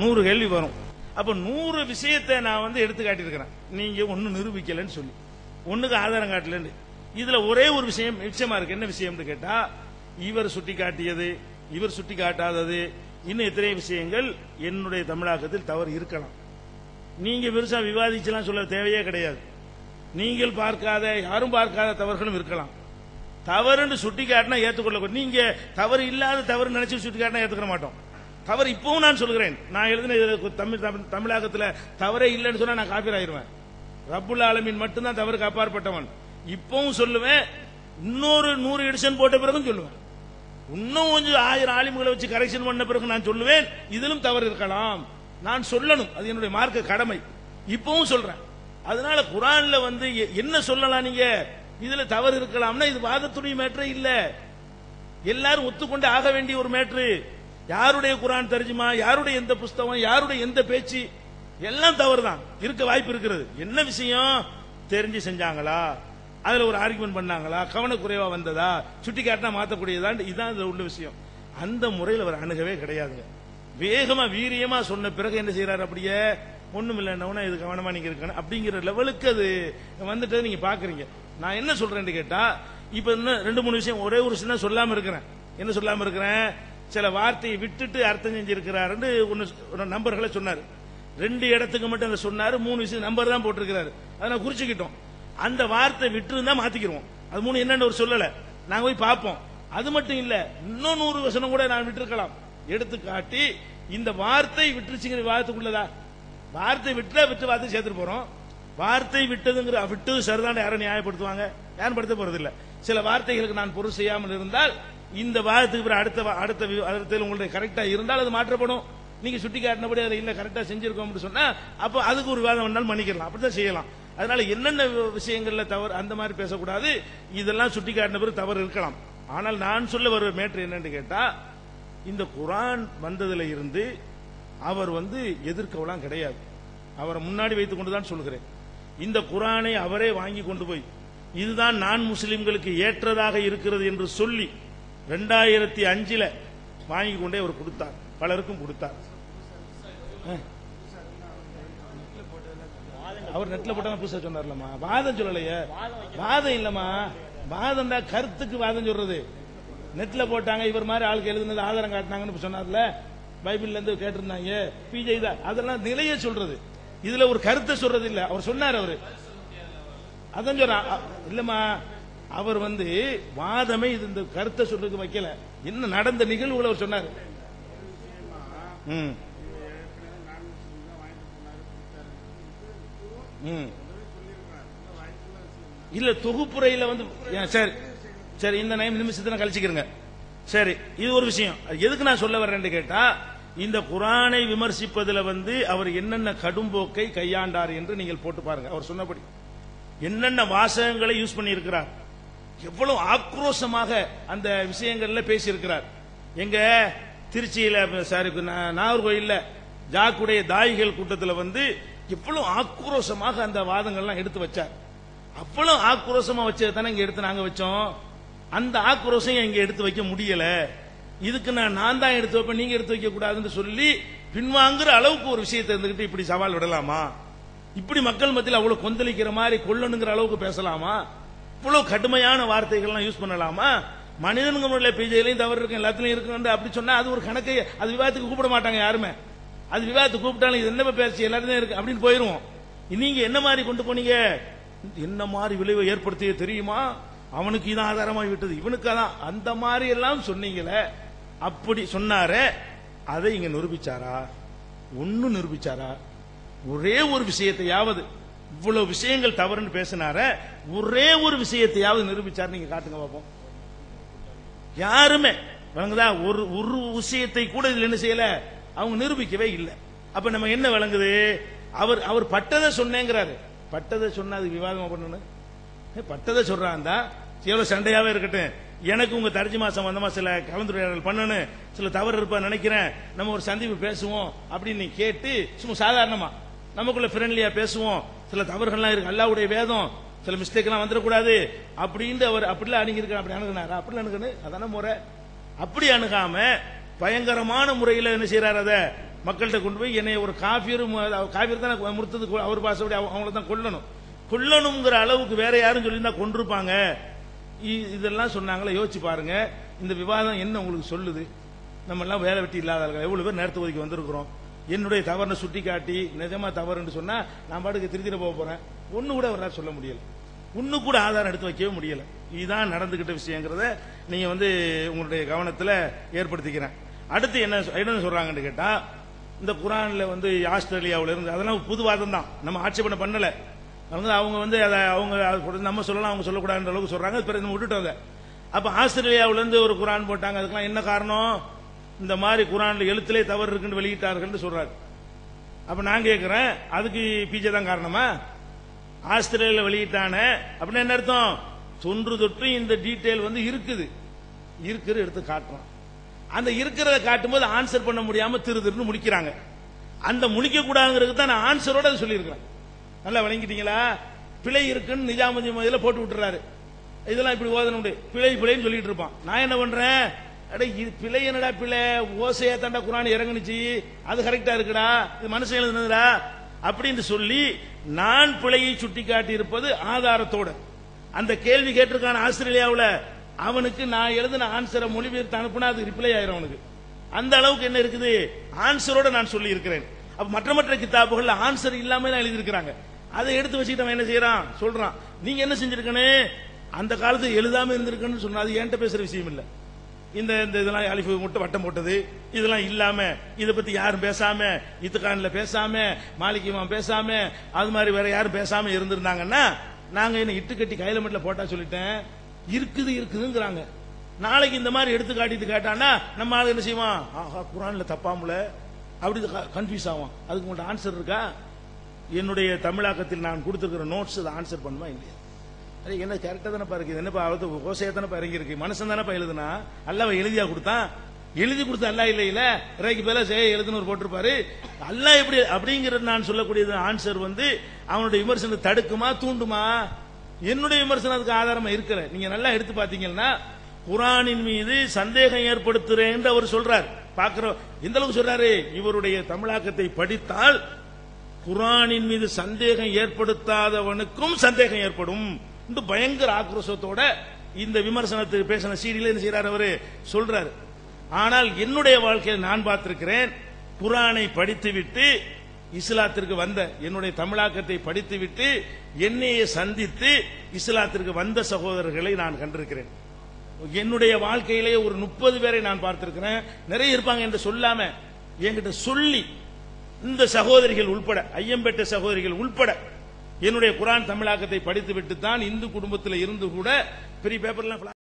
நூறு கேள்வி வரும். அப்ப நூறு விஷயத்தை நான் வந்து எடுத்து காட்டியிருக்கிறேன். நீங்க ஒன்னும் நிரூபிக்கலன்னு சொல்லி. ஒண்ணுக்கு ஆதாரம் காட்டலன்னு. இதுல ஒரே ஒரு விஷயம் நிச்சயமா இருக்கு. என்ன விஷயம்னு கேட்டா இவர் சுட்டி காட்டியது இவர் சுட்டி காட்டாதது இன்னும் எத்தனை விஷயங்கள் என்னுடைய தமிழாக்கத்தில் தவறு இருக்கலாம். நீங்க பெருசா விவாதிச்செல்லாம் சொல்ல தேவையே கிடையாது. நீங்கள் பார்க்காத யாரும் பார்க்காத தவறுகளும் இருக்கலாம். தவறுன்னு சுட்டி காட்டினா ஏத்துக்கொள்ள நீங்க தவறு இல்லாத தவறு நினைச்சு சுட்டி காட்டினா ஏத்துக்க மாட்டோம். தவறு இப்பவும் நான் சொல்கிறேன். நான் எழுதின தமிழ் தமிழ் தவறே இல்லைன்னு சொன்னா நான் காப்பீர் ஆயிருவேன். ரப்புல் ஆலமின் மட்டும்தான் தவறுக்கு அப்பாற்பட்டவன் இப்பவும் சொல்லுவேன். இன்னொரு நூறு எடிஷன் போட்ட பிறகும் சொல்லுவேன். இன்னும் கொஞ்சம் ஆயிரம் ஆலிம்களை வச்சு கரெக்ஷன் பண்ண பிறகு நான் சொல்லுவேன். இதிலும் தவறு இருக்கலாம். நான் சொல்லணும். அது என்னுடைய மார்க்க கடமை. இப்பவும் சொல்றேன். அதனால குரான்ல வந்து எ- என்ன சொல்லலாம் நீங்க? இதுல தவறு இருக்கலாம்னா இது வாதத்துடைய மேட்ரே இல்ல. எல்லாரும் ஒத்துக்கொண்டு ஆக வேண்டிய ஒரு மேட்ரு. யாருடைய குரான் தர்ஜுமா யாருடைய எந்த புஸ்தகம் யாருடைய எந்த பேச்சு எல்லாம் தவறுதான். இருக்க வாய்ப்பு இருக்கிறது. என்ன விஷயம்? தெரிஞ்சு செஞ்சாங்களா? அதுல ஒரு ஆர்குமெண்ட் பண்ணாங்களா? கவனக்குறைவா வந்ததா? சுட்டி காட்டினா மாத்தக்கூடியதான் இதுதான் இதுல உள்ள விஷயம். அந்த முறையில் அவர் அணுகவே கிடையாதுங்க. வேகமா வீரியமா சொன்ன பிறகு என்ன செய்யறாரு அப்படியே? ஒண்ணும் இல்லைன்னா இது கவனமா நீங்க இருக்கணும்? அப்படிங்கிற லெவலுக்கு அது வந்துட்டு நீங்க பாக்குறீங்க. நான் என்ன சொல்றேன்னு கேட்டா இப்ப இன்னும் ரெண்டு மூணு விஷயம் ஒரே ஒரு விஷயம் தான் சொல்லாம இருக்கிறேன். என்ன சொல்லாம இருக்கிறேன்? சில வார்த்தையை விட்டுட்டு அர்த்தம் செஞ்சிருக்கிறாருன்னு ஒன்னு நம்பர்களை சொன்னார். ரெண்டு இடத்துக்கு மட்டும் அதை சொன்னாரு மூணு விஷயம் நம்பர் தான் போட்டிருக்கிறாரு. அதை நான் குறிச்சுக்கிட்டோம். அந்த வார்த்தை விட்டு இருந்தா மாத்திக்கிறோம் அது மூணு என்னன்னு ஒரு சொல்லல. நாங்க போய் பார்ப்போம். அது மட்டும் இல்ல இன்னும் நூறு வசனம் கூட நான் விட்டுருக்கலாம். எடுத்து காட்டி இந்த வார்த்தை விட்டுருச்சுங்கிற வார்த்தைக்குள்ளதா வார்த்தை விட்டுல விட்டு வார்த்தை சேர்த்துட்டு போறோம். வார்த்தை விட்டதுங்கிற விட்டது சரிதான் யாரும் நியாயப்படுத்துவாங்க. யாரும் படுத்த போறது இல்ல சில வார்த்தைகளுக்கு நான் பொருள் செய்யாமல் இருந்தால் இந்த வாரத்துக்கு பிறகு அடுத்த அடுத்த வி- அடுத்த உங்களுடைய கரெக்டா இருந்தால் அது மாற்றப்படும். நீங்க சுட்டி காட்டினபடி அதை இல்ல கரெக்டா செஞ்சிருக்கோம் சொன்னா அப்ப அதுக்கு ஒரு விவாதம் வேணாலும் மன்னிக்கலாம். அப்படிதான் செய்யலாம். அதனால என்னென்ன விஷயங்கள்ல தவறு அந்த மாதிரி பேசக்கூடாது. இதெல்லாம் சுட்டி காட்டின பிறகு தவறு இருக்கலாம். ஆனால் நான் சொல்ல வர மேட்ரு என்னன்னு கேட்டா இந்த குரான் வந்ததுல இருந்து அவர் வந்து எதிர்க்கவெல்லாம் கிடையாது. அவரை முன்னாடி வைத்துக் கொண்டுதான் சொல்கிறேன். இந்த குரானை அவரே வாங்கி கொண்டு போய் இதுதான் நான் முஸ்லிம்களுக்கு ஏற்றதாக இருக்கிறது என்று சொல்லி ரெண்டாயிரத்தி அஞ்சுல வாங்கி கொண்டே அவர் கொடுத்தார். பலருக்கும் கொடுத்தார். அவர் நெட்ல போட்டா புதுசா சொன்னார்லமா வாதம் சொல்லலையே. வாதம் இல்லம்மா. வாதம் தான் கருத்துக்கு வாதம் சொல்றது. நெட்ல போட்டாங்க இவர் மாதிரி ஆளுக்கு எழுதுனது ஆதாரம் காட்டினாங்கன்னு சொன்னார்ல. பைபிள்ல இருந்து கேட்டிருந்தாங்க. பிஜே தான் அதெல்லாம் நிலைய சொல்றது. இதுல ஒரு கருத்தை சொல்றது இல்ல. அவர் சொன்னார் அவரு. அதான் சொல்றான். இல்லம்மா. அவர் வந்து வாதமே இது இந்த கருத்தை சொல்றதுக்கு வைக்கல. என்ன நடந்த நிகழ்வுகளை அவர் சொன்னார். இல்ல தொகுப்புரையில வந்து சரி. சரி இந்த நிமிஷத்தை கழிச்சுக்கிறேங்க. சரி இது ஒரு விஷயம். அது எதுக்கு நான் சொல்ல வர்றேன்னு கேட்டா இந்த குரானை விமர்சிப்பதுல வந்து அவர் என்னென்ன கடும்போக்கை கையாண்டார் என்று நீங்கள் போட்டு பாருங்க. அவர் சொன்னபடி. என்னென்ன வாசகங்களை யூஸ் பண்ணி இருக்கிறார் எவ்வளவு ஆக்ரோஷமாக அந்த விஷயங்கள்ல பேசியிருக்கிறார். எங்க திருச்சியில சாரி நாகர்கோயில்ல ஜாக்குடைய தாயிகள் கூட்டத்தில் வந்து எவ்வளவு ஆக்ரோஷமாக அந்த வாதங்கள்லாம் எடுத்து வச்சார். அவ்வளவு ஆக்ரோஷமா வச்சது தானே இங்க எடுத்து நாங்க வச்சோம். அந்த ஆக்ரோஷம் இங்க எடுத்து வைக்க முடியல. இதுக்கு நான் நான் தான் எடுத்து வைப்பேன் நீங்க எடுத்து வைக்க கூடாதுன்னு சொல்லி பின்வாங்குற அளவுக்கு ஒரு விஷயத்தை இருந்துகிட்டு இப்படி சவால் விடலாமா? இப்படி மக்கள் மத்தியில் அவ்வளவு கொந்தளிக்கிற மாதிரி கொல்லணுங்கிற அளவுக்கு பேசலாமா? இவ்வளவு கடுமையான வார்த்தைகள்லாம் யூஸ் பண்ணலாமா? மனிதனுங்க முறையில் பிஜையிலையும் தவறு இருக்கும் எல்லாத்துலையும் இருக்கும் அப்படி சொன்னா அது ஒரு கணக்கை அது விவாதத்துக்கு கூப்பிட மாட்டாங்க யாருமே. அது விவாதத்துக்கு கூப்பிட்டாலும் இது என்ன பேச்சு எல்லாருமே இருக்கு அப்படின்னு போயிருவோம். நீங்க என்ன மாதிரி கொண்டு போனீங்க? என்ன மாதிரி விளைவை ஏற்படுத்திய தெரியுமா? அவனுக்கு இதான் ஆதாரமாகி விட்டது இவனுக்கு அதான். அந்த மாதிரி எல்லாம் சொன்னீங்களே அப்படி சொன்னாரே அதை இங்க நிரூபிச்சாரா? ஒன்னு நிரூபிச்சாரா? ஒரே ஒரு விஷயத்தையாவது இவ்வளவு விஷயங்கள் தவறுன்னு பேசினார ஒரே ஒரு விஷயத்தையாவது நிரூபிச்சார் நீங்க காட்டுங்க பாப்போம். யாருமே விளங்குதா? ஒரு ஒரு விஷயத்தை கூட இதுல என்ன செய்யல? அவங்க நிரூபிக்கவே இல்லை. அப்ப நம்ம என்ன விளங்குது? அவர் அவர் பட்டதை சொன்னேங்கிறாரு. பட்டதை சொன்னா அது விவாதமா பண்ணணும். பட்டதை பட்டதை தான் எவ்வளவு சண்டையாவே இருக்கட்டும். எனக்கு உங்க தர்ஜிமா சம்பந்தமா சில கலந்துரையாடல் பண்ணணும். சில தவறு இருப்பா நினைக்கிறேன். நம்ம ஒரு சந்திப்பு பேசுவோம் அப்படின்னு நீ கேட்டு சும்மா சாதாரணமா நமக்குள்ள ஃப்ரெண்ட்லியா பேசுவோம். சில தவறுகள்லாம் இருக்கு. அல்லாவுடைய வேதம் சில மிஸ்டேக் எல்லாம் வந்துடக்கூடாது. அப்படின்னு அவர் அப்படிலாம் அணுகிருக்க அப்படி அணுகினாரா. அப்படி அணுகுன்னு அதான முறை. அப்படி அணுகாம பயங்கரமான முறையில் என்ன செய்யறாரு அதை? மக்கள்கிட்ட கொண்டு போய் என்னை ஒரு காஃபியரும் காஃபியர் தான் முறுத்தது அவர் பாசப்படி அவங்கள தான் கொல்லணும். கொல்லணுங்கிற அளவுக்கு வேற யாரும் சொல்லியிருந்தா கொண்டிருப்பாங்க இ- இதெல்லாம் சொன்னாங்களே யோசிச்சு பாருங்க. இந்த விவாதம் என்ன உங்களுக்கு சொல்லுது? நம்ம எல்லாம் வேலை வெட்டி இல்லாத எவ்வளவு பேர் நேரத்து ஒதுக்கி வந்திருக்கிறோம். என்னுடைய தவறுன்னு சுட்டி காட்டி நிஜமா தவறுன்னு சொன்னா நான் பாட்டுக்கு திருத்திட போக போறேன். ஒன்னு கூட அவரால் சொல்ல முடியல. ஒன்னு கூட ஆதாரம் எடுத்து வைக்கவே முடியல. இதுதான் நடந்துகிட்ட விஷயங்கிறத நீங்க வந்து உங்களுடைய கவனத்துல ஏற்படுத்திக்கிறேன். அடுத்து என்ன என்ன சொல்றாங்கன்னு கேட்டா இந்த குரான்ல வந்து ஆஸ்திரேலியாவில இருந்து அதெல்லாம் புதுவாதம் தான். நம்ம ஆட்சேபனை பண்ணல. அவங்க அவங்க வந்து அதை அவங்க கூட நம்ம சொல்லலாம் அவங்க சொல்லக்கூடாதுன்ற அளவுக்கு சொல்றாங்க. பிறகு நம்ம விட்டுட்டோங்க அப்ப ஆஸ்திரேலியாவுல இருந்து ஒரு குரான் போட்டாங்க. அதுக்கெல்லாம் என்ன காரணம்? இந்த மாதிரி குரான்ல எழுத்திலே தவறு இருக்குன்னு வெளியிட்டார்கள் சொல்றாரு. அப்ப நான் கேட்கிறேன் அதுக்கு பிஜே தான் காரணமா? ஆஸ்திரேலியா வெளியிட்டான. அப்படின்னு என்ன அர்த்தம்? தொன்று தொற்று இந்த டீட்டெயில் வந்து இருக்குது. இருக்கிற எடுத்து காட்டுறான். அந்த இருக்கிறத காட்டும்போது ஆன்சர் பண்ண முடியாம திரு திருன்னு முடிக்கிறாங்க. அந்த முடிக்க கூடாதுங்கிறது தான் நான் ஆன்சரோட சொல்லியிருக்கிறேன். நல்லா விளங்கிட்டீங்களா? பிழை இருக்குன்னு நிஜாமதி மதியில போட்டு விட்டுறாரு. இதெல்லாம் இப்படி ஓதணும் பிழை பிழைன்னு சொல்லிட்டு இருப்பான். நான் என்ன பண்றேன்? அட இது பிழை என்னடா பிழை? ஓசையா தாண்டா குரான் இறங்குனுச்சு. அது கரெக்டா இருக்குடா. இது மனுஷன் எழுதுனதுடா. அப்படின்னு சொல்லி நான் பிழையை சுட்டி காட்டி இருப்பது ஆதாரத்தோட. அந்த கேள்வி கேட்டிருக்கான ஆஸ்திரேலியாவில். அவனுக்கு நான் எழுதின ஆன்சரை மொழிபெயர்த்து அனுப்புனா அது ரிப்ளை ஆயிரும் அவனுக்கு. அந்த அளவுக்கு என்ன இருக்குது? ஆன்சரோட நான் சொல்லி இருக்கிறேன் அப்ப மற்ற மற்ற கிதாபுகள்ல ஆன்சர் இல்லாம தான் எழுதியிருக்கிறாங்க. அதை எடுத்து வச்சுட்டு அவன் என்ன செய்யறான்? சொல்றான். நீங்க என்ன செஞ்சிருக்கனே அந்த காலத்து எழுதாம இருந்திருக்கன்னு சொன்னா அது என்கிட்ட பேசுற விஷயம் இல்லை. இந்த இந்த இதெல்லாம் அலிஃபு மட்டும் வட்டம் போட்டது. இதெல்லாம் இல்லாம இதை பத்தி யாரும் பேசாம இத்துக்கான்ல பேசாம மாலிகிமா பேசாம அது மாதிரி வேற யாரும் பேசாம இருந்திருந்தாங்கன்னா நாங்க என்ன இட்டு கட்டி கையில மட்டும் போட்டா சொல்லிட்டேன். இருக்குது இருக்குதுங்கிறாங்க. நாளைக்கு இந்த மாதிரி எடுத்து காட்டிட்டு கேட்டானா நம்ம ஆளு என்ன செய்வான்? ஆஹா குரான்ல தப்பாமல. அப்படி கன்ஃபியூஸ் ஆகும் அதுக்கு உங்கள்ட்ட ஆன்சர் இருக்கா? என்னுடைய தமிழாக்கத்தில் நான் கொடுத்துருக்கிற நோட்ஸ் அதை ஆன்சர் பண்ணுமா இல்லையா? அரே என்ன கரெக்டா தானே இருக்குது. என்னப்பா அவத்து ஓசையா தானே இறங்கி இருக்கு மனுஷன் தானே எழுதுனா? அல்லாஹ் எழுதியா கொடுத்தான் எழுதி கொடுத்த அல்லா இல்ல இல்ல. இறைக்கு பேல செய்ய எழுதுன்னு ஒரு போட்டிருப்பாரு. அல்லாஹ் எப்படி அப்படிங்கிறது நான் சொல்லக்கூடியது ஆன்சர் வந்து அவனுடைய விமர்சனத்தை தடுக்குமா தூண்டுமா? என்னுடைய விமர்சனம் அதுக்கு ஆதாரமா இருக்கிற. நீங்க நல்லா எடுத்து பாத்தீங்கன்னா குரானின் மீது சந்தேகம் ஏற்படுத்துறேன் அவர் சொல்றார். பாக்குறோம் எந்த அளவுக்கு சொல்றாரு? இவருடைய தமிழாக்கத்தை படித்தால் குரானின் மீது சந்தேகம் ஏற்படுத்தாதவனுக்கும் சந்தேகம் ஏற்படும். என்று பயங்கர ஆக்ரோஷத்தோட இந்த விமர்சனத்துக்கு பேசின சீரியல் என்ன செய்யறாரு அவரு? சொல்றாரு. ஆனால் என்னுடைய வாழ்க்கையில் நான் பார்த்திருக்கிறேன் குரானை படித்துவிட்டு இஸ்லாத்திற்கு வந்த என்னுடைய தமிழாக்கத்தை படித்துவிட்டு என்னையே சந்தித்து இஸ்லாத்திற்கு வந்த சகோதரர்களை நான் கண்டிருக்கிறேன். என்னுடைய வாழ்க்கையிலே ஒரு முப்பது பேரை நான் பார்த்திருக்கிறேன். நிறைய இருப்பாங்க என்று சொல்லாம என்கிட்ட சொல்லி இந்த சகோதரிகள் உள்பட ஐயம்பேட்டை சகோதரிகள் உள்பட என்னுடைய குரான் தமிழாக்கத்தை படித்துவிட்டு தான் இந்து குடும்பத்தில் இருந்து கூட பெரிய பேப்பர்லாம்